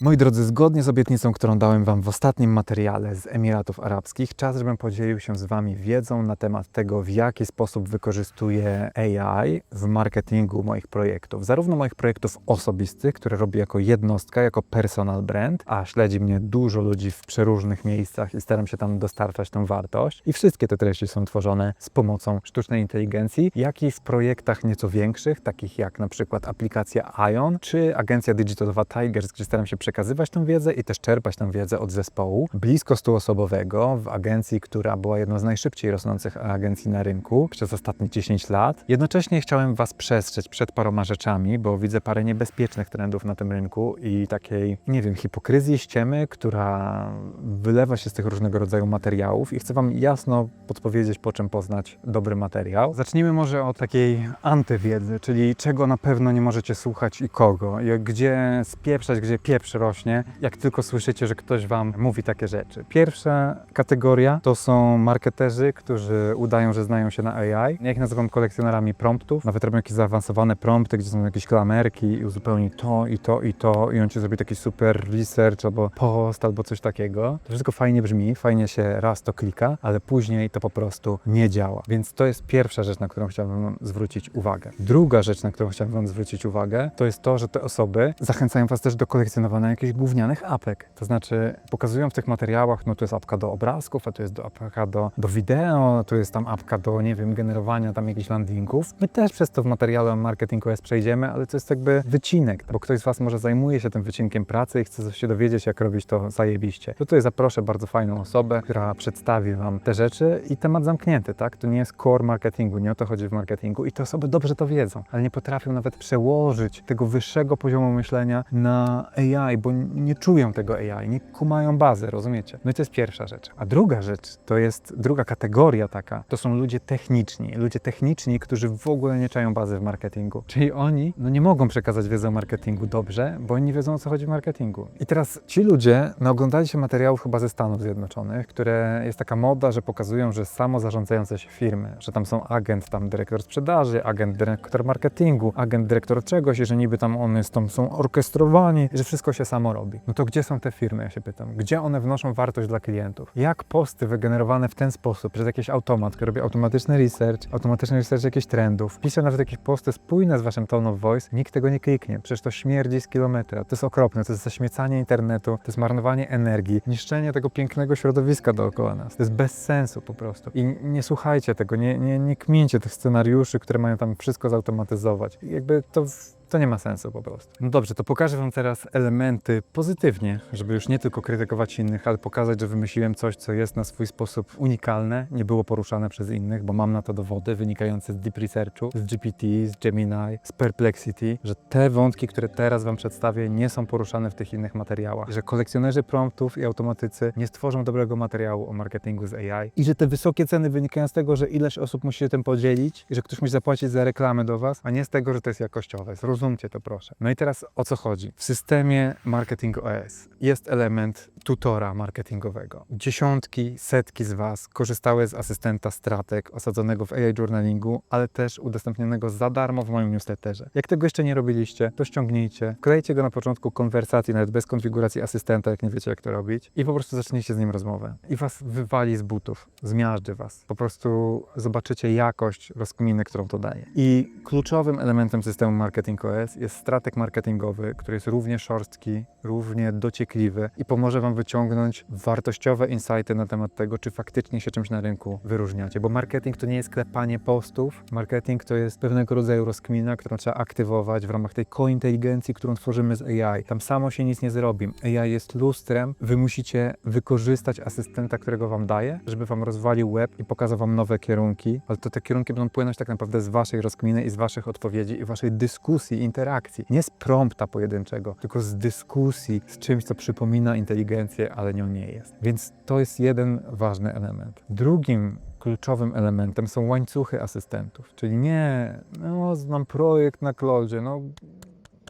Moi drodzy, zgodnie z obietnicą, którą dałem Wam w ostatnim materiale z Emiratów Arabskich, czas, żebym podzielił się z Wami wiedzą na temat tego, w jaki sposób wykorzystuję AI w marketingu moich projektów. Zarówno moich projektów osobistych, które robię jako jednostka, jako personal brand, a śledzi mnie dużo ludzi w przeróżnych miejscach i staram się tam dostarczać tą wartość. I wszystkie te treści są tworzone z pomocą sztucznej inteligencji, jak i w projektach nieco większych, takich jak na przykład aplikacja Ion czy agencja digitalowa Tigers, gdzie staram się przekazywać tą wiedzę i też czerpać tą wiedzę od zespołu blisko 100-osobowego w agencji, która była jedną z najszybciej rosnących agencji na rynku przez ostatnie 10 lat. Jednocześnie chciałem Was przestrzec przed paroma rzeczami, bo widzę parę niebezpiecznych trendów na tym rynku i takiej, nie wiem, hipokryzji, ściemy, która wylewa się z tych różnego rodzaju materiałów i chcę Wam jasno podpowiedzieć, po czym poznać dobry materiał. Zacznijmy może od takiej antywiedzy, czyli czego na pewno nie możecie słuchać i kogo, i gdzie spieprzać, gdzie pieprz rośnie, jak tylko słyszycie, że ktoś Wam mówi takie rzeczy. Pierwsza kategoria to są marketerzy, którzy udają, że znają się na AI. Ja ich nazywam kolekcjonerami promptów. Nawet robią jakieś zaawansowane prompty, gdzie są jakieś klamerki i uzupełni to i to i to i on Ci zrobi taki super research albo post albo coś takiego. To wszystko fajnie brzmi, fajnie się raz to klika, ale później to po prostu nie działa. Więc to jest pierwsza rzecz, na którą chciałbym zwrócić uwagę. Druga rzecz, na którą chciałbym zwrócić uwagę, to jest to, że te osoby zachęcają Was też do kolekcjonowania jakichś gównianych apek. To znaczy pokazują w tych materiałach, no tu jest apka do obrazków, a tu jest apka do, do wideo, tu jest tam apka do, nie wiem, generowania tam jakichś landingów. My też przez to w materiale marketingu jest przejdziemy, ale to jest jakby wycinek, bo ktoś z Was może zajmuje się tym wycinkiem pracy i chce się dowiedzieć, jak robić to zajebiście. Tutaj zaproszę bardzo fajną osobę, która przedstawi Wam te rzeczy i temat zamknięty, tak? To nie jest core marketingu, nie o to chodzi w marketingu i te osoby dobrze to wiedzą, ale nie potrafią nawet przełożyć tego wyższego poziomu myślenia na AI, bo nie czują tego AI, nie kumają bazy, rozumiecie? No i to jest pierwsza rzecz. A druga rzecz, to jest druga kategoria taka, to są ludzie techniczni. Ludzie techniczni, którzy w ogóle nie czają bazy w marketingu. Czyli oni no nie mogą przekazać wiedzy o marketingu dobrze, bo oni nie wiedzą o co chodzi w marketingu. I teraz ci ludzie naoglądali się materiałów chyba ze Stanów Zjednoczonych, które jest taka moda, że pokazują, że samo zarządzające się firmy, że tam są agent, tam dyrektor sprzedaży, agent dyrektor marketingu, agent dyrektor czegoś i że niby tam one tam są orkestrowani, że wszystko się samo robi. No to gdzie są te firmy, ja się pytam? Gdzie one wnoszą wartość dla klientów? Jak posty wygenerowane w ten sposób, przez jakiś automat, który robi automatyczny research, automatyczny research jakichś trendów, pisze nawet jakieś posty spójne z waszym tone of voice, nikt tego nie kliknie. Przecież to śmierdzi z kilometra. To jest okropne, to jest zaśmiecanie internetu, to jest marnowanie energii, niszczenie tego pięknego środowiska dookoła nas. To jest bez sensu po prostu. I nie słuchajcie tego, nie, nie, nie kmincie tych scenariuszy, które mają tam wszystko zautomatyzować. Jakby to to nie ma sensu po prostu. No dobrze, to pokażę Wam teraz elementy pozytywnie, żeby już nie tylko krytykować innych, ale pokazać, że wymyśliłem coś, co jest na swój sposób unikalne, nie było poruszane przez innych, bo mam na to dowody wynikające z Deep Researchu, z GPT, z Gemini, z Perplexity, że te wątki, które teraz Wam przedstawię, nie są poruszane w tych innych materiałach, że kolekcjonerzy promptów i automatycy nie stworzą dobrego materiału o marketingu z AI i że te wysokie ceny wynikają z tego, że ileś osób musi się tym podzielić i że ktoś musi zapłacić za reklamę do Was, a nie z tego, że to jest jakościowe. Zrozumcie to proszę. No i teraz o co chodzi? W systemie Marketing OS jest element tutora marketingowego. Dziesiątki, setki z Was korzystały z asystenta Stratek osadzonego w AI Journalingu, ale też udostępnionego za darmo w moim newsletterze. Jak tego jeszcze nie robiliście, to ściągnijcie, wklejcie go na początku konwersacji, nawet bez konfiguracji asystenta, jak nie wiecie jak to robić i po prostu zacznijcie z nim rozmowę. I Was wywali z butów, zmiażdży Was. Po prostu zobaczycie jakość rozkminy, którą to daje. I kluczowym elementem systemu Marketing OS jest stratek marketingowy, który jest równie szorstki, równie dociekliwy i pomoże Wam wyciągnąć wartościowe insighty na temat tego, czy faktycznie się czymś na rynku wyróżniacie. Bo marketing to nie jest klepanie postów, marketing to jest pewnego rodzaju rozkmina, którą trzeba aktywować w ramach tej kointeligencji, którą tworzymy z AI. Tam samo się nic nie zrobi. AI jest lustrem, Wy musicie wykorzystać asystenta, którego Wam daje, żeby Wam rozwalił web i pokazał Wam nowe kierunki, ale to te kierunki będą płynąć tak naprawdę z Waszej rozkminy i z Waszych odpowiedzi i Waszej dyskusji, interakcji. Nie z prompta pojedynczego, tylko z dyskusji, z czymś, co przypomina inteligencję, ale nią nie jest. Więc to jest jeden ważny element. Drugim kluczowym elementem są łańcuchy asystentów, czyli nie, no znam projekt na Cloudzie, no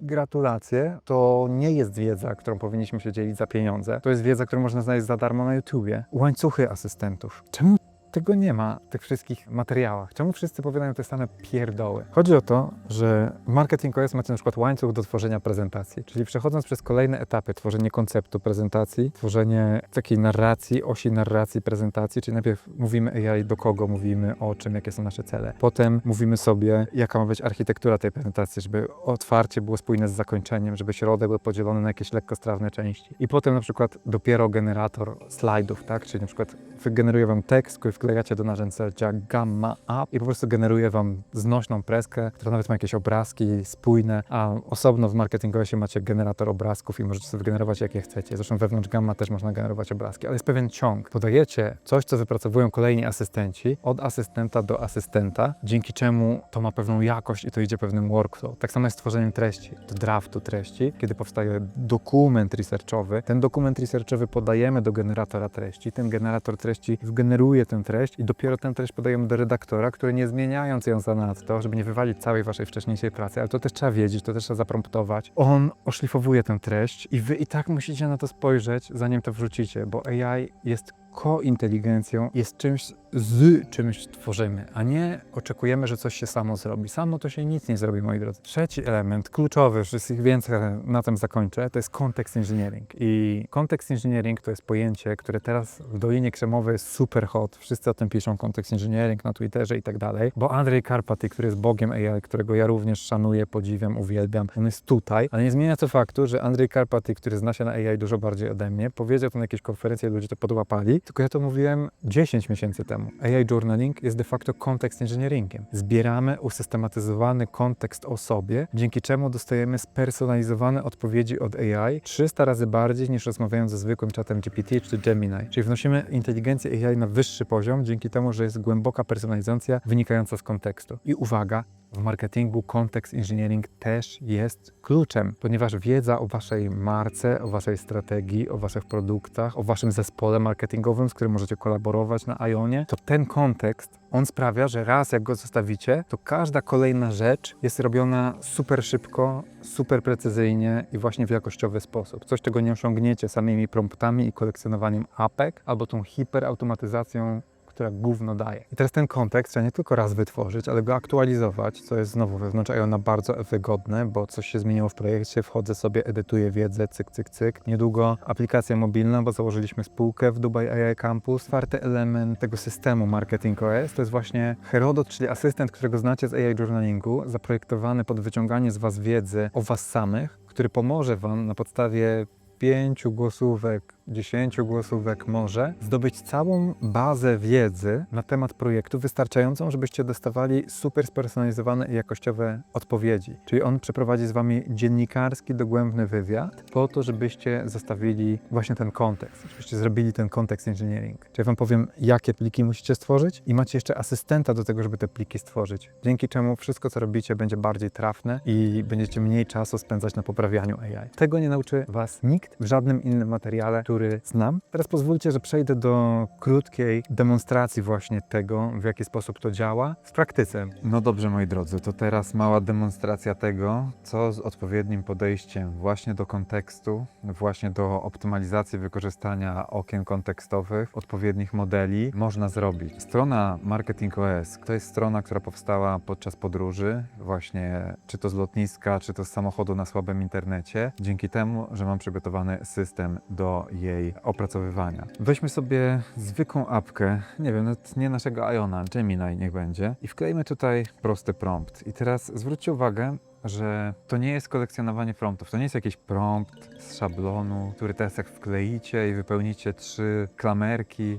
Gratulacje. To nie jest wiedza, którą powinniśmy się dzielić za pieniądze. To jest wiedza, którą można znaleźć za darmo na YouTubie. Łańcuchy asystentów. Czemu tego nie ma w tych wszystkich materiałach? Czemu wszyscy powiadają te same pierdoły? Chodzi o to, że Marketing OS macie na przykład łańcuch do tworzenia prezentacji, czyli przechodząc przez kolejne etapy, tworzenie konceptu prezentacji, tworzenie takiej narracji, osi narracji prezentacji, czyli najpierw mówimy AI do kogo mówimy, o czym, jakie są nasze cele. Potem mówimy sobie, jaka ma być architektura tej prezentacji, żeby otwarcie było spójne z zakończeniem, żeby środek był podzielony na jakieś lekkostrawne części. I potem na przykład dopiero generator slajdów, tak? Czyli na przykład wygeneruje wam tekst, który wklejacie do narzędzia Gamma App i po prostu generuje wam znośną preskę, która nawet ma jakieś obrazki spójne, a osobno w marketingowie macie generator obrazków i możecie sobie wygenerować jakie chcecie. Zresztą wewnątrz Gamma też można generować obrazki, ale jest pewien ciąg. Podajecie coś, co wypracowują kolejni asystenci, od asystenta do asystenta, dzięki czemu to ma pewną jakość i to idzie pewnym workflow. Tak samo jest z tworzeniem treści, do draftu treści, kiedy powstaje dokument researchowy. Ten dokument researchowy podajemy do generatora treści, ten generator treści wgeneruje tę treść i dopiero tę treść podajemy do redaktora, który nie zmieniając ją zanadto, żeby nie wywalić całej waszej wcześniejszej pracy, ale to też trzeba wiedzieć, to też trzeba zapromptować. On oszlifowuje tę treść i wy i tak musicie na to spojrzeć, zanim to wrzucicie, bo AI jest kointeligencją, jest czymś z czymś tworzymy, a nie oczekujemy, że coś się samo zrobi. Samo to się nic nie zrobi, moi drodzy. Trzeci element, kluczowy, już jest ich więcej, na tym zakończę, to jest context engineering. I context engineering to jest pojęcie, które teraz w Dolinie Krzemowej jest super hot. Wszyscy o tym piszą, context engineering na Twitterze i tak dalej, bo Andrzej Karpaty, który jest bogiem AI, którego ja również szanuję, podziwiam, uwielbiam, on jest tutaj, ale nie zmienia to faktu, że Andrzej Karpaty, który zna się na AI dużo bardziej ode mnie, powiedział to na jakiejś konferencji, ludzie to podłapali, tylko ja to mówiłem 10 miesięcy temu. AI journaling jest de facto kontekst engineeringiem. Zbieramy usystematyzowany kontekst o sobie, dzięki czemu dostajemy spersonalizowane odpowiedzi od AI 300 razy bardziej niż rozmawiając ze zwykłym czatem GPT czy Gemini. Czyli wnosimy inteligencję AI na wyższy poziom dzięki temu, że jest głęboka personalizacja wynikająca z kontekstu. I uwaga, w marketingu kontekst engineering też jest kluczem, ponieważ wiedza o waszej marce, o waszej strategii, o waszych produktach, o waszym zespole marketingowym, z którym możecie kolaborować na Ionie, to ten kontekst, on sprawia, że raz jak go zostawicie, to każda kolejna rzecz jest robiona super szybko, super precyzyjnie i właśnie w jakościowy sposób. Coś, czego nie osiągniecie samymi promptami i kolekcjonowaniem apek, albo tą hiperautomatyzacją która gówno daje. I teraz ten kontekst trzeba nie tylko raz wytworzyć, ale go aktualizować, co jest znowu wewnątrz Iona bardzo wygodne, bo coś się zmieniło w projekcie, wchodzę sobie, edytuję wiedzę, cyk, cyk, cyk. Niedługo aplikacja mobilna, bo założyliśmy spółkę w Dubai AI Campus. Czwarty element tego systemu Marketing OS to jest właśnie Herodot, czyli asystent, którego znacie z AI Journalingu, zaprojektowany pod wyciąganie z Was wiedzy o Was samych, który pomoże Wam na podstawie pięciu głosówek, dziesięciu głosówek może zdobyć całą bazę wiedzy na temat projektu wystarczającą, żebyście dostawali super spersonalizowane i jakościowe odpowiedzi. Czyli on przeprowadzi z Wami dziennikarski, dogłębny wywiad po to, żebyście zostawili właśnie ten kontekst, żebyście zrobili ten kontekst engineering. Czyli ja Wam powiem, jakie pliki musicie stworzyć i macie jeszcze asystenta do tego, żeby te pliki stworzyć. Dzięki czemu wszystko, co robicie, będzie bardziej trafne i będziecie mniej czasu spędzać na poprawianiu AI. Tego nie nauczy Was nikt w żadnym innym materiale, który znam. Teraz pozwólcie, że przejdę do krótkiej demonstracji właśnie tego, w jaki sposób to działa w praktyce. No dobrze, moi drodzy, to teraz mała demonstracja tego, co z odpowiednim podejściem właśnie do kontekstu, właśnie do optymalizacji wykorzystania okien kontekstowych, odpowiednich modeli można zrobić. Strona Marketing OS to jest strona, która powstała podczas podróży, właśnie czy to z lotniska, czy to z samochodu na słabym internecie, dzięki temu, że mam przygotowany system do jej opracowywania. Weźmy sobie zwykłą apkę, nie wiem, nawet nie naszego Iona, Gemini niech będzie, i wklejmy tutaj prosty prompt. I teraz zwróćcie uwagę, że to nie jest kolekcjonowanie promptów, to nie jest jakiś prompt z szablonu, który teraz jak wkleicie i wypełnicie trzy klamerki,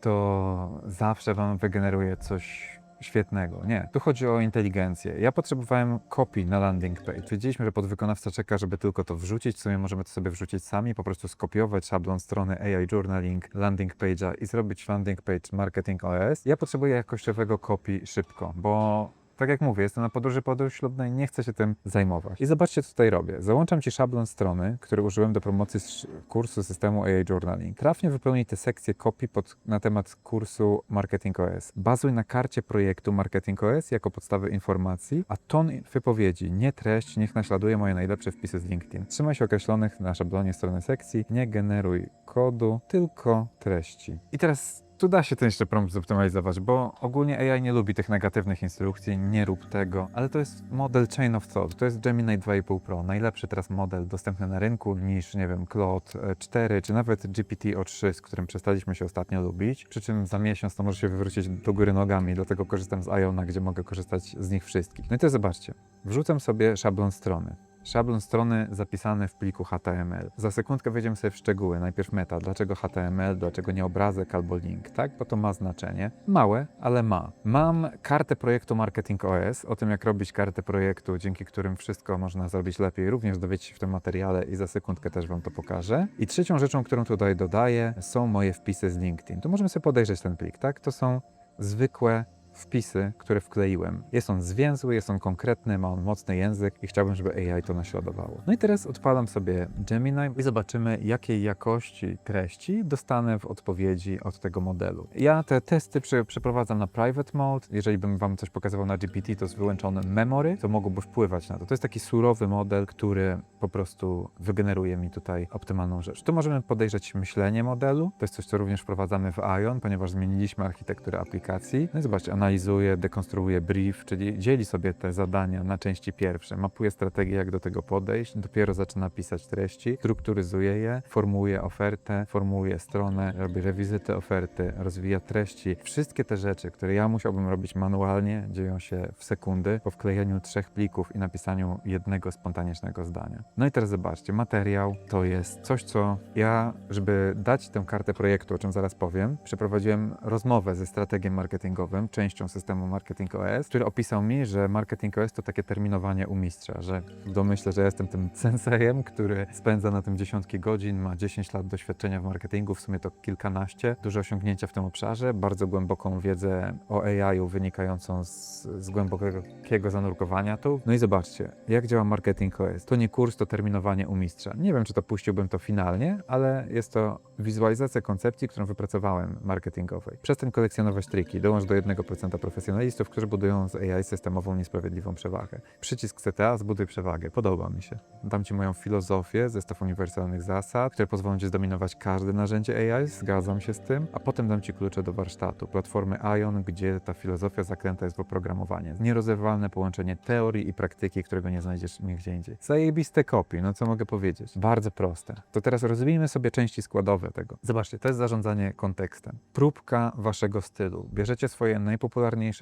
to zawsze wam wygeneruje coś świetnego. Nie, tu chodzi o inteligencję. Ja potrzebowałem kopii na landing page. Wiedzieliśmy, że podwykonawca czeka, żeby tylko to wrzucić. W sumie możemy to sobie wrzucić sami, po prostu skopiować szablon strony AI Journaling landing page'a i zrobić landing page Marketing OS. Ja potrzebuję jakościowego kopii szybko, bo tak jak mówię, jestem na podróży podróż ślubnej, nie chcę się tym zajmować. I zobaczcie, co tutaj robię. Załączam Ci szablon strony, który użyłem do promocji kursu systemu AI Journaling. Trafnie wypełnij tę sekcję kopii pod, na temat kursu Marketing OS. Bazuj na karcie projektu Marketing OS jako podstawy informacji, a ton wypowiedzi, nie treść, niech naśladuje moje najlepsze wpisy z LinkedIn. Trzymaj się określonych na szablonie strony sekcji, nie generuj kodu, tylko treści. I teraz Tu da się ten jeszcze prompt zoptymalizować, bo ogólnie AI nie lubi tych negatywnych instrukcji, nie rób tego, ale to jest model Chain of Thought, to jest Gemini 2,5 Pro, najlepszy teraz model dostępny na rynku niż, nie wiem, Claude 4, czy nawet GPT-O3, z którym przestaliśmy się ostatnio lubić, przy czym za miesiąc to może się wywrócić do góry nogami, dlatego korzystam z Iona, gdzie mogę korzystać z nich wszystkich. No i to zobaczcie, wrzucam sobie szablon strony, Szablon strony zapisany w pliku HTML. Za sekundkę wejdziemy sobie w szczegóły. Najpierw meta. Dlaczego HTML, dlaczego nie obrazek albo link, tak? Bo to ma znaczenie. Małe, ale ma. Mam kartę projektu Marketing OS, o tym jak robić kartę projektu, dzięki którym wszystko można zrobić lepiej. Również dowiecie się w tym materiale i za sekundkę też Wam to pokażę. I trzecią rzeczą, którą tutaj dodaję, są moje wpisy z LinkedIn. Tu możemy sobie podejrzeć ten plik, tak? To są zwykłe wpisy, które wkleiłem. Jest on zwięzły, jest on konkretny, ma on mocny język i chciałbym, żeby AI to naśladowało. No i teraz odpalam sobie Gemini i zobaczymy, jakiej jakości treści dostanę w odpowiedzi od tego modelu. Ja te testy prze przeprowadzam na private mode. Jeżeli bym Wam coś pokazywał na GPT, to z wyłączonym memory, to mogłoby wpływać na to. To jest taki surowy model, który po prostu wygeneruje mi tutaj optymalną rzecz. Tu możemy podejrzeć myślenie modelu. To jest coś, co również wprowadzamy w Ion, ponieważ zmieniliśmy architekturę aplikacji. No i zobaczcie, analizuje, dekonstruuje brief, czyli dzieli sobie te zadania na części pierwsze, mapuje strategię, jak do tego podejść, dopiero zaczyna pisać treści, strukturyzuje je, formułuje ofertę, formułuje stronę, robi rewizyty oferty, rozwija treści. Wszystkie te rzeczy, które ja musiałbym robić manualnie, dzieją się w sekundy po wklejeniu trzech plików i napisaniu jednego spontanicznego zdania. No i teraz zobaczcie, materiał to jest coś, co ja, żeby dać tę kartę projektu, o czym zaraz powiem, przeprowadziłem rozmowę ze strategiem marketingowym, częścią systemu Marketing OS, który opisał mi, że Marketing OS to takie terminowanie u mistrza, że w domyśle, że jestem tym sensejem, który spędza na tym dziesiątki godzin, ma 10 lat doświadczenia w marketingu, w sumie to kilkanaście, duże osiągnięcia w tym obszarze, bardzo głęboką wiedzę o AI-u wynikającą z, z głębokiego zanurkowania tu. No i zobaczcie, jak działa Marketing OS. To nie kurs, to terminowanie u mistrza. Nie wiem, czy to puściłbym to finalnie, ale jest to wizualizacja koncepcji, którą wypracowałem marketingowej. Przestań kolekcjonować triki, dołącz do 1% profesjonalistów, którzy budują z AI systemową niesprawiedliwą przewagę. Przycisk CTA, zbuduj przewagę. Podoba mi się. Dam Ci moją filozofię, zestaw uniwersalnych zasad, które pozwolą Ci zdominować każde narzędzie AI, zgadzam się z tym, a potem dam Ci klucze do warsztatu, platformy ION, gdzie ta filozofia zaklęta jest w oprogramowanie. Nierozerwalne połączenie teorii i praktyki, którego nie znajdziesz nigdzie indziej. Zajebiste kopii, no co mogę powiedzieć? Bardzo proste. To teraz rozwijmy sobie części składowe tego. Zobaczcie, to jest zarządzanie kontekstem. Próbka Waszego stylu. Bierzecie swoje najpopularniejsze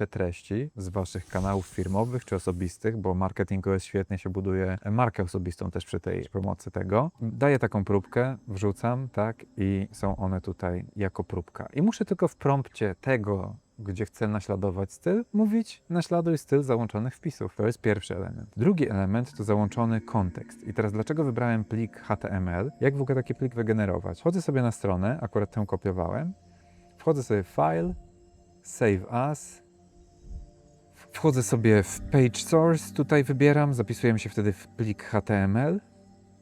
treści z Waszych kanałów firmowych czy osobistych, bo marketing jest świetnie się buduje markę osobistą też przy tej promocji tego. Daję taką próbkę, wrzucam, tak, i są one tutaj jako próbka. I muszę tylko w prompcie tego, gdzie chcę naśladować styl, mówić naśladuj styl załączonych wpisów. To jest pierwszy element. Drugi element to załączony kontekst. I teraz dlaczego wybrałem plik HTML? Jak w ogóle taki plik wygenerować? Wchodzę sobie na stronę, akurat tę kopiowałem, wchodzę sobie w file, save as, wchodzę sobie w page source, tutaj wybieram, zapisujemy się wtedy w plik HTML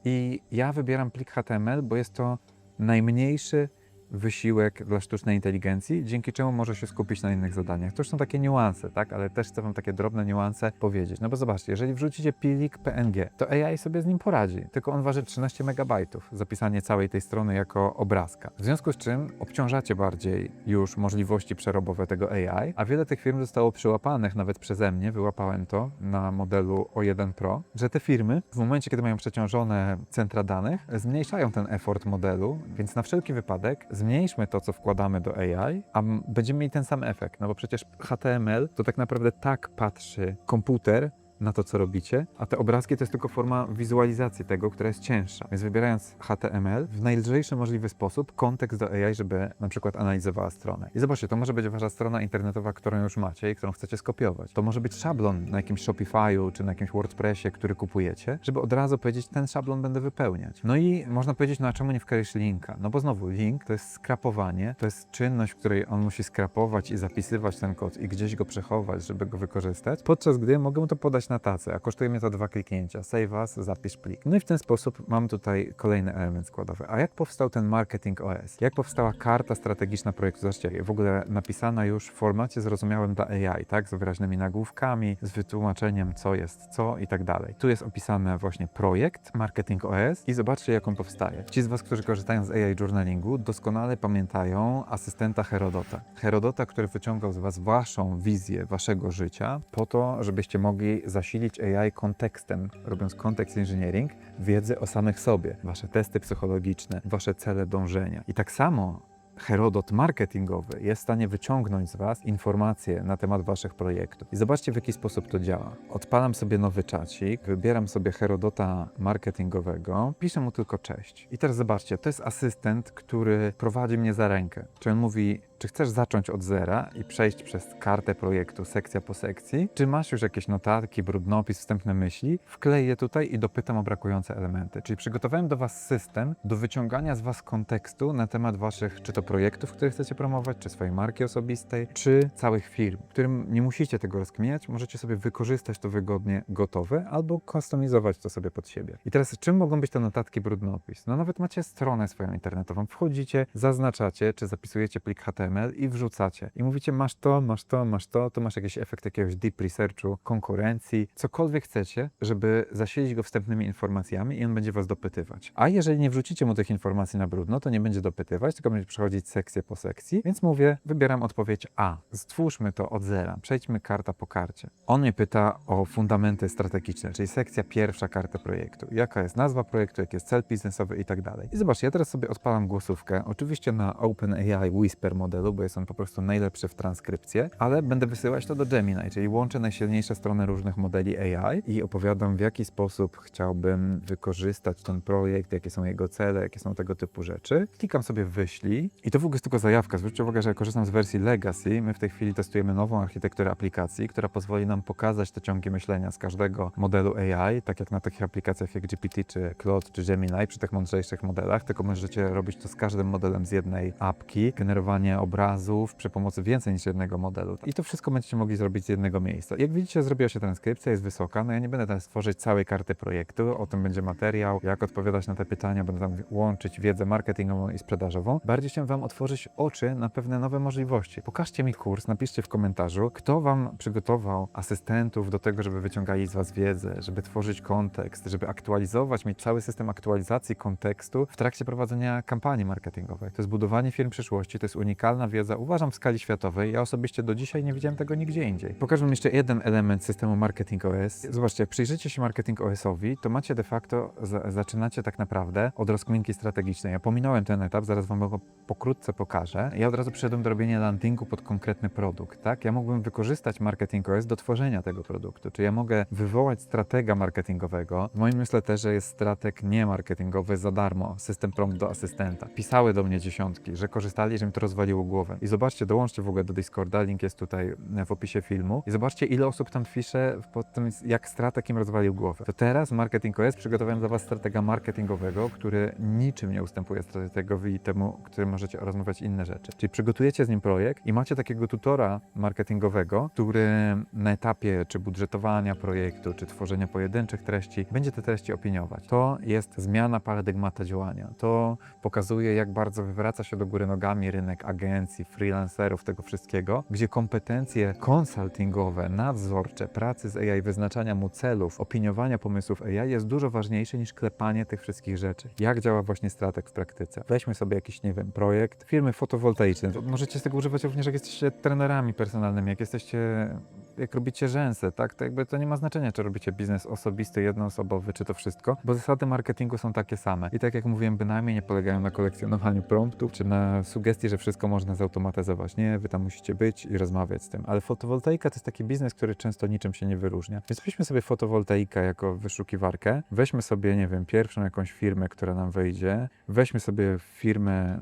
i ja wybieram plik HTML, bo jest to najmniejszy wysiłek dla sztucznej inteligencji, dzięki czemu może się skupić na innych zadaniach. To już są takie niuanse, tak? Ale też chcę Wam takie drobne niuanse powiedzieć. No bo zobaczcie, jeżeli wrzucicie plik PNG, to AI sobie z nim poradzi, tylko on waży 13 megabajtów, zapisanie całej tej strony jako obrazka. W związku z czym obciążacie bardziej już możliwości przerobowe tego AI, a wiele tych firm zostało przyłapanych nawet przeze mnie, wyłapałem to na modelu O1 Pro, że te firmy w momencie, kiedy mają przeciążone centra danych, zmniejszają ten effort modelu, więc na wszelki wypadek zmniejszmy to, co wkładamy do AI, a będziemy mieli ten sam efekt. No bo przecież HTML to tak naprawdę tak patrzy komputer na to, co robicie, a te obrazki to jest tylko forma wizualizacji tego, która jest cięższa. Więc wybierając HTML w najlżejszy możliwy sposób kontekst do AI, żeby na przykład analizowała stronę. I zobaczcie, to może być wasza strona internetowa, którą już macie i którą chcecie skopiować. To może być szablon na jakimś Shopify'u czy na jakimś WordPressie, który kupujecie, żeby od razu powiedzieć, ten szablon będę wypełniać. No i można powiedzieć, no a czemu nie wkleisz linka? No bo znowu, link to jest skrapowanie, to jest czynność, w której on musi skrapować i zapisywać ten kod i gdzieś go przechować, żeby go wykorzystać, podczas gdy mogę mu to podać na tacy, a kosztuje mnie to dwa kliknięcia. Save as, zapisz plik. No i w ten sposób mam tutaj kolejny element składowy. A jak powstał ten Marketing OS? Jak powstała karta strategiczna projektu? Zobaczcie, w ogóle napisana już w formacie zrozumiałym dla AI, tak? Z wyraźnymi nagłówkami, z wytłumaczeniem, co jest co i tak dalej. Tu jest opisany właśnie projekt Marketing OS i zobaczcie, jak on powstaje. Ci z Was, którzy korzystają z AI journalingu, doskonale pamiętają asystenta Herodota. Herodota, który wyciągał z Was Waszą wizję Waszego życia po to, żebyście mogli zasilić AI kontekstem, robiąc kontekst engineering, wiedzy o samych sobie, Wasze testy psychologiczne, Wasze cele dążenia. I tak samo Herodot marketingowy jest w stanie wyciągnąć z Was informacje na temat Waszych projektów. I zobaczcie, w jaki sposób to działa. Odpalam sobie nowy czacik, wybieram sobie Herodota marketingowego, piszę mu tylko cześć. I teraz zobaczcie, to jest asystent, który prowadzi mnie za rękę. Czy on mówi, czy chcesz zacząć od zera i przejść przez kartę projektu, sekcja po sekcji? Czy masz już jakieś notatki, brudnopis, wstępne myśli? Wkleję je tutaj i dopytam o brakujące elementy. Czyli przygotowałem do Was system do wyciągania z Was kontekstu na temat Waszych, czy to projektów, które chcecie promować, czy swojej marki osobistej, czy całych firm, którym nie musicie tego rozkminiać, możecie sobie wykorzystać to wygodnie gotowe albo kustomizować to sobie pod siebie. I teraz czym mogą być te notatki, brudnopis? No nawet macie stronę swoją internetową, wchodzicie, zaznaczacie, czy zapisujecie plik HTML, i wrzucacie. I mówicie, masz to, masz to, masz to, to masz jakiś efekt jakiegoś deep researchu, konkurencji, cokolwiek chcecie, żeby zasilić go wstępnymi informacjami i on będzie was dopytywać. A jeżeli nie wrzucicie mu tych informacji na brudno, to nie będzie dopytywać, tylko będzie przechodzić sekcję po sekcji, więc mówię, wybieram odpowiedź A. Stwórzmy to od zera, przejdźmy karta po karcie. On mnie pyta o fundamenty strategiczne, czyli sekcja pierwsza karty projektu. Jaka jest nazwa projektu, jaki jest cel biznesowy i tak dalej. I zobaczcie, ja teraz sobie odpalam głosówkę, oczywiście na OpenAI Whisper bo jest on po prostu najlepszy w transkrypcję, ale będę wysyłać to do Gemini, czyli łączę najsilniejsze strony różnych modeli AI i opowiadam, w jaki sposób chciałbym wykorzystać ten projekt, jakie są jego cele, jakie są tego typu rzeczy. Klikam sobie wyślij i to w ogóle jest tylko zajawka. Zwróćcie uwagę, że ja korzystam z wersji Legacy. My w tej chwili testujemy nową architekturę aplikacji, która pozwoli nam pokazać te ciągi myślenia z każdego modelu AI, tak jak na takich aplikacjach jak GPT, czy Claude, czy Gemini, przy tych mądrzejszych modelach, tylko możecie robić to z każdym modelem z jednej apki, generowanie obrazów przy pomocy więcej niż jednego modelu. I to wszystko będziecie mogli zrobić z jednego miejsca. Jak widzicie, zrobiła się transkrypcja, jest wysoka. No ja nie będę teraz tworzyć całej karty projektu, o tym będzie materiał, jak odpowiadać na te pytania, będę tam łączyć wiedzę marketingową i sprzedażową. Bardziej chciałem Wam otworzyć oczy na pewne nowe możliwości. Pokażcie mi kurs, napiszcie w komentarzu, kto Wam przygotował asystentów do tego, żeby wyciągali z Was wiedzę, żeby tworzyć kontekst, żeby aktualizować, mieć cały system aktualizacji kontekstu w trakcie prowadzenia kampanii marketingowej. To jest budowanie firm przyszłości, to jest unikalna wiedza, uważam, w skali światowej. Ja osobiście do dzisiaj nie widziałem tego nigdzie indziej. Pokażę Wam jeszcze jeden element systemu Marketing OS. Zobaczcie, jak przyjrzycie się Marketing OS-owi, to macie de facto, za, zaczynacie tak naprawdę od rozkminki strategicznej. Ja pominąłem ten etap, zaraz Wam go pokrótce pokażę. Ja od razu przyszedłem do robienia landingu pod konkretny produkt, tak? Ja mógłbym wykorzystać Marketing OS do tworzenia tego produktu. Czy ja mogę wywołać stratega marketingowego? W moim newsletterze jest strateg niemarketingowy za darmo, system prompt do asystenta. Pisały do mnie dziesiątki, że korzystali, że mi to rozwaliło głowę. I zobaczcie, dołączcie w ogóle do Discorda, link jest tutaj w opisie filmu. I zobaczcie, ile osób tam pisze pod tym, jak strateg im rozwalił głowę. To teraz Marketing OS przygotowałem dla Was stratega marketingowego, który niczym nie ustępuje strategowi temu, którym możecie rozmawiać inne rzeczy. Czyli przygotujecie z nim projekt i macie takiego tutora marketingowego, który na etapie czy budżetowania projektu, czy tworzenia pojedynczych treści, będzie te treści opiniować. To jest zmiana paradygmatu działania. To pokazuje, jak bardzo wywraca się do góry nogami rynek agencji, freelancerów, tego wszystkiego, gdzie kompetencje konsultingowe, nadzorcze, pracy z AI, wyznaczania mu celów, opiniowania pomysłów AI jest dużo ważniejsze niż klepanie tych wszystkich rzeczy. Jak działa właśnie strateg w praktyce? Weźmy sobie jakiś, nie wiem, projekt firmy fotowoltaicznej. Możecie z tego używać również, jak jesteście trenerami personalnymi, jak jesteście jak robicie rzęsy, tak, to jakby to nie ma znaczenia, czy robicie biznes osobisty, jednoosobowy, czy to wszystko, bo zasady marketingu są takie same. I tak jak mówiłem, bynajmniej nie polegają na kolekcjonowaniu promptów, czy na sugestii, że wszystko można zautomatyzować. Nie, wy tam musicie być i rozmawiać z tym. Ale fotowoltaika to jest taki biznes, który często niczym się nie wyróżnia. Więc weźmy sobie fotowoltaikę jako wyszukiwarkę, weźmy sobie, nie wiem, pierwszą jakąś firmę, która nam wyjdzie, weźmy sobie firmę,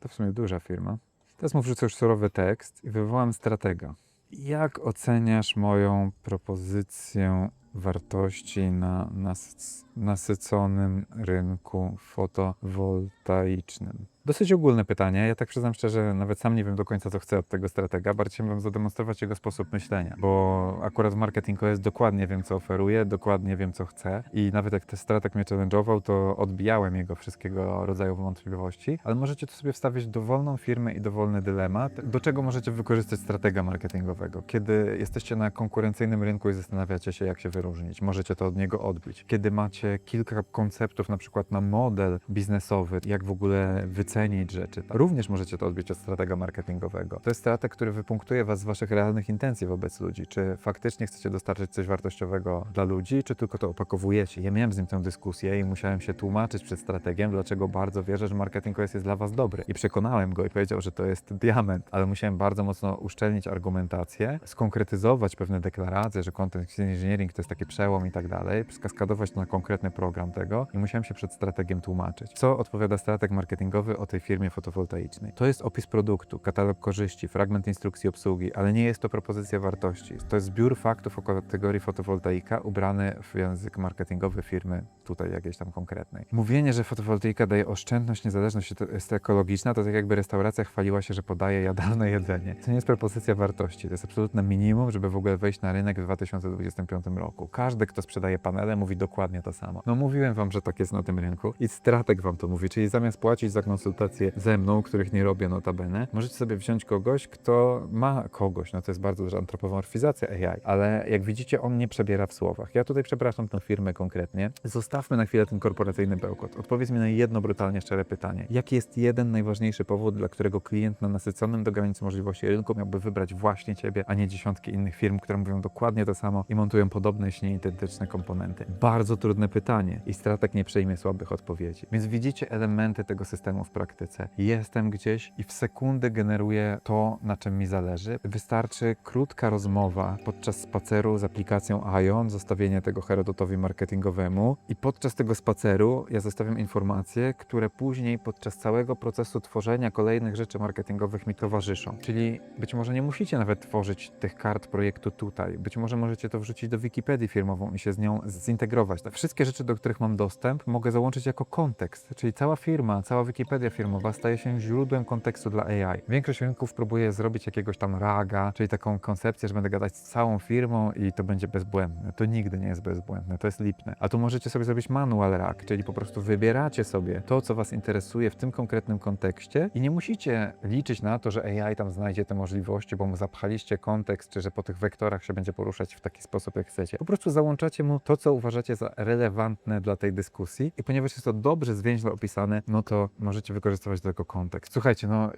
to w sumie duża firma. Teraz mu wrzucę już surowy tekst i wywołam stratega. Jak oceniasz moją propozycję wartości na nas- nasyconym rynku fotowoltaicznym? Dosyć ogólne pytanie. Ja tak przyznam szczerze, nawet sam nie wiem do końca, co chcę od tego stratega. Bardziej chciałbym zademonstrować jego sposób myślenia, bo akurat w marketingu jest dokładnie wiem, co oferuję, dokładnie wiem, co chcę i nawet jak ten strateg mnie challenge'ował, to odbijałem jego wszystkiego rodzaju wątpliwości, ale możecie to sobie wstawić dowolną firmę i dowolny dylemat, do czego możecie wykorzystać stratega marketingowego. Kiedy jesteście na konkurencyjnym rynku i zastanawiacie się, jak się wyróżnić, możecie to od niego odbić. Kiedy macie kilka konceptów, na przykład na model biznesowy, jak w ogóle wycenić rzeczy, tak? również możecie to odbić od stratega marketingowego. To jest strateg, który wypunktuje was z waszych realnych intencji wobec ludzi. Czy faktycznie chcecie dostarczyć coś wartościowego dla ludzi, czy tylko to opakowujecie? Ja miałem z nim tę dyskusję i musiałem się tłumaczyć przed strategiem, dlaczego bardzo wierzę, że marketing jest dla was dobry. I przekonałem go i powiedział, że to jest diament, ale musiałem bardzo mocno uszczelnić argumentację, skonkretyzować pewne deklaracje, że content engineering to jest taki przełom i tak dalej, skaskadować na konkretny program tego i musiałem się przed strategiem tłumaczyć. Co odpowiada strateg marketingowy tej firmie fotowoltaicznej? To jest opis produktu, katalog korzyści, fragment instrukcji obsługi, ale nie jest to propozycja wartości. To jest zbiór faktów o kategorii fotowoltaika ubrany w język marketingowy firmy tutaj jakiejś tam konkretnej. Mówienie, że fotowoltaika daje oszczędność, niezależność, jest ekologiczna, to tak jakby restauracja chwaliła się, że podaje jadalne jedzenie. To nie jest propozycja wartości, to jest absolutne minimum, żeby w ogóle wejść na rynek w 2025 roku. Każdy, kto sprzedaje panele, mówi dokładnie to samo. No mówiłem wam, że tak jest na tym rynku i strateg wam to mówi, czyli zamiast płacić za konsultacje ze mną, których nie robię notabene, możecie sobie wziąć kogoś, kto ma kogoś, no to jest bardzo duża antropomorfizacja AI, ale jak widzicie, on nie przebiera w słowach. Ja tutaj przepraszam tę firmę konkretnie. Zostawmy na chwilę ten korporacyjny bełkot. Odpowiedz mi na jedno brutalnie szczere pytanie. Jaki jest jeden najważniejszy powód, dla którego klient na nasyconym do granicy możliwości rynku miałby wybrać właśnie Ciebie, a nie dziesiątki innych firm, które mówią dokładnie to samo i montują podobne, jeśli nie identyczne komponenty? Bardzo trudne pytanie i strateg nie przejmie słabych odpowiedzi. Więc widzicie elementy tego systemu w praktyce. Jestem gdzieś i w sekundę generuję to, na czym mi zależy. Wystarczy krótka rozmowa podczas spaceru z aplikacją Ion, zostawienie tego Herodotowi marketingowemu i podczas tego spaceru ja zostawiam informacje, które później podczas całego procesu tworzenia kolejnych rzeczy marketingowych mi towarzyszą. Czyli być może nie musicie nawet tworzyć tych kart projektu tutaj. Być może możecie to wrzucić do Wikipedii firmową i się z nią zintegrować. Te wszystkie rzeczy, do których mam dostęp, mogę załączyć jako kontekst. Czyli cała firma, cała Wikipedia firmowa staje się źródłem kontekstu dla AI. Większość rynków próbuje zrobić jakiegoś tam raga, czyli taką koncepcję, że będę gadać z całą firmą i to będzie bezbłędne. To nigdy nie jest bezbłędne, to jest lipne. A tu możecie sobie zrobić manual rag, czyli po prostu wybieracie sobie to, co Was interesuje w tym konkretnym kontekście i nie musicie liczyć na to, że AI tam znajdzie te możliwości, bo mu zapchaliście kontekst, czy że po tych wektorach się będzie poruszać w taki sposób, jak chcecie. Po prostu załączacie mu to, co uważacie za relevantne dla tej dyskusji i ponieważ jest to dobrze, zwięźle opisane, no to możecie wykorzystywać do tego kontekst. Słuchajcie, no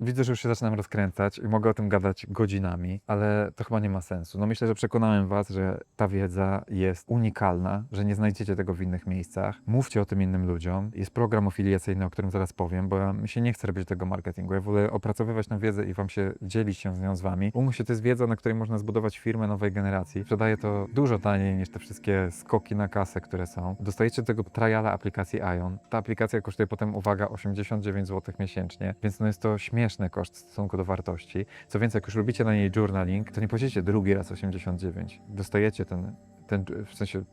Widzę, że już się zaczynam rozkręcać i mogę o tym gadać godzinami, ale to chyba nie ma sensu. No myślę, że przekonałem Was, że ta wiedza jest unikalna, że nie znajdziecie tego w innych miejscach. Mówcie o tym innym ludziom. Jest program afiliacyjny, o którym zaraz powiem, bo ja mi się nie chcę robić tego marketingu. Ja wolę opracowywać tę wiedzę i Wam się dzielić się z nią z Wami. Umówmy się, to jest wiedza, na której można zbudować firmę nowej generacji. Sprzedaje to dużo taniej niż te wszystkie skoki na kasę, które są. Dostajecie do tego triala aplikacji Ion. Ta aplikacja kosztuje potem, uwaga, 89 zł miesięcznie, więc no jest to śmieszne koszt w stosunku do wartości. Co więcej, jak już robicie na niej journaling, to nie płacicie drugi raz 89. Dostajecie ten, ten w sensie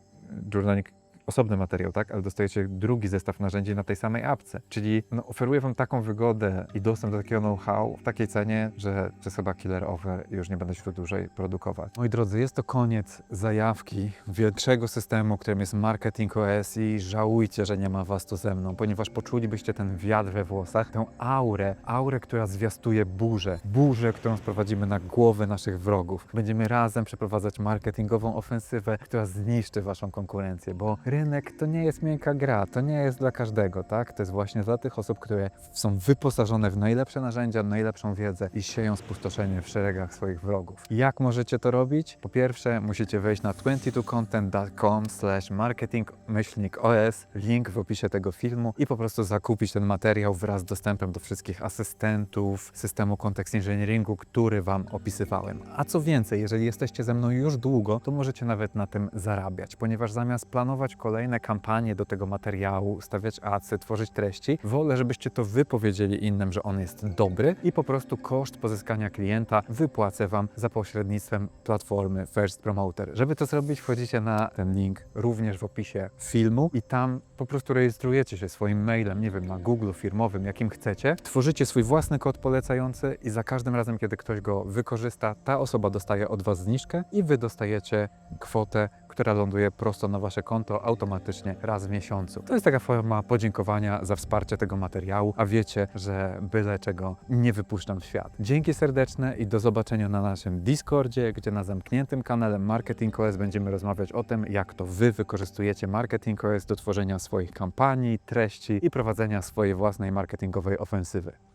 journaling osobny materiał, tak? Ale dostajecie drugi zestaw narzędzi na tej samej apce. Czyli no, oferuję Wam taką wygodę i dostęp do takiego know-how w takiej cenie, że to jest chyba killer offer i już nie będę się tu dłużej produkować. Moi drodzy, jest to koniec zajawki większego systemu, którym jest Marketing OS i żałujcie, że nie ma Was tu ze mną, ponieważ poczulibyście ten wiatr we włosach, tę aurę, aurę, która zwiastuje burzę, burzę, którą sprowadzimy na głowy naszych wrogów. Będziemy razem przeprowadzać marketingową ofensywę, która zniszczy Waszą konkurencję, bo rynek to nie jest miękka gra, to nie jest dla każdego, tak? To jest właśnie dla tych osób, które są wyposażone w najlepsze narzędzia, najlepszą wiedzę i sieją spustoszenie w szeregach swoich wrogów. Jak możecie to robić? Po pierwsze, musicie wejść na 22content.com marketing os, link w opisie tego filmu i po prostu zakupić ten materiał wraz z dostępem do wszystkich asystentów systemu kontekst engineeringu, który Wam opisywałem. A co więcej, jeżeli jesteście ze mną już długo, to możecie nawet na tym zarabiać, ponieważ zamiast planować kolejne kampanie do tego materiału, stawiać adsy, tworzyć treści. Wolę, żebyście to wy powiedzieli innym, że on jest dobry i po prostu koszt pozyskania klienta wypłacę wam za pośrednictwem platformy First Promoter. Żeby to zrobić, wchodzicie na ten link również w opisie filmu i tam po prostu rejestrujecie się swoim mailem, nie wiem, na Google firmowym, jakim chcecie. Tworzycie swój własny kod polecający i za każdym razem, kiedy ktoś go wykorzysta, ta osoba dostaje od was zniżkę i wy dostajecie kwotę, która ląduje prosto na wasze konto automatycznie raz w miesiącu. To jest taka forma podziękowania za wsparcie tego materiału, a wiecie, że byle czego nie wypuszczam w świat. Dzięki serdeczne i do zobaczenia na naszym Discordzie, gdzie na zamkniętym kanale Marketing OS będziemy rozmawiać o tym, jak to wy wykorzystujecie Marketing OS do tworzenia swoich kampanii, treści i prowadzenia swojej własnej marketingowej ofensywy.